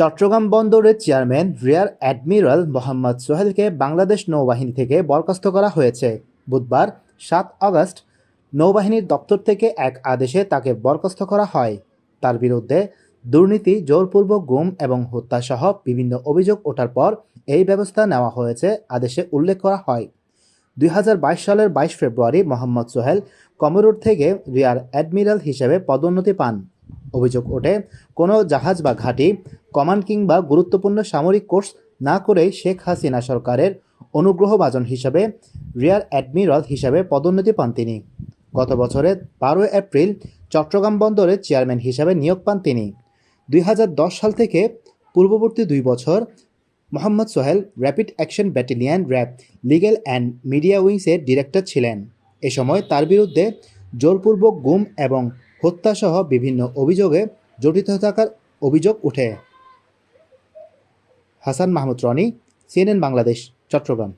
চট্টগ্রাম বন্দরের chairman rear admiral Mohammad সোহেলকে বাংলাদেশ নৌবাহিনী থেকে বরখাস্ত করা হয়েছে। বুধবার সাত আগস্ট নৌবাহিনীর দপ্তর থেকে এক আদেশে তাকে বরখাস্ত করা হয়। তার বিরুদ্ধে দুর্নীতি, জোরপূর্বক গুম এবং হত্যাসহ বিভিন্ন অভিযোগ ওঠার পর এই ব্যবস্থা নেওয়া হয়েছে, আদেশে উল্লেখ করা হয়। দুই হাজার বাইশ সালের বাইশ ফেব্রুয়ারি মোহাম্মদ সোহেল কমরুর থেকে রিয়ার অ্যাডমিরাল হিসেবে পদোন্নতি পান। অভিযোগ ওঠে, কোনো জাহাজ বা ঘাঁটি কমান্ড কিংবা গুরুত্বপূর্ণ সামরিক কোর্স না করেই শেখ হাসিনা সরকারের অনুগ্রহভাজন হিসাবে রিয়ার অ্যাডমিরাল হিসাবে পদোন্নতি পান তিনি। গত বছরের বারোই এপ্রিল চট্টগ্রাম বন্দরের চেয়ারম্যান হিসাবে নিয়োগ পান তিনি। দুই হাজার দশ সাল থেকে পূর্ববর্তী দুই বছর Mohammad Sohel rapid action battalion RAB, legal and media উইংসের director ছিলেন। এ সময় তার বিরুদ্ধে জোরপূর্বক গুম এবং হত্যাসহ বিভিন্ন অভিযোগে জড়িত থাকার অভিযোগ ওঠে হাসান মাহমুদ রনি সিএনএন বাংলাদেশ চট্টগ্রাম।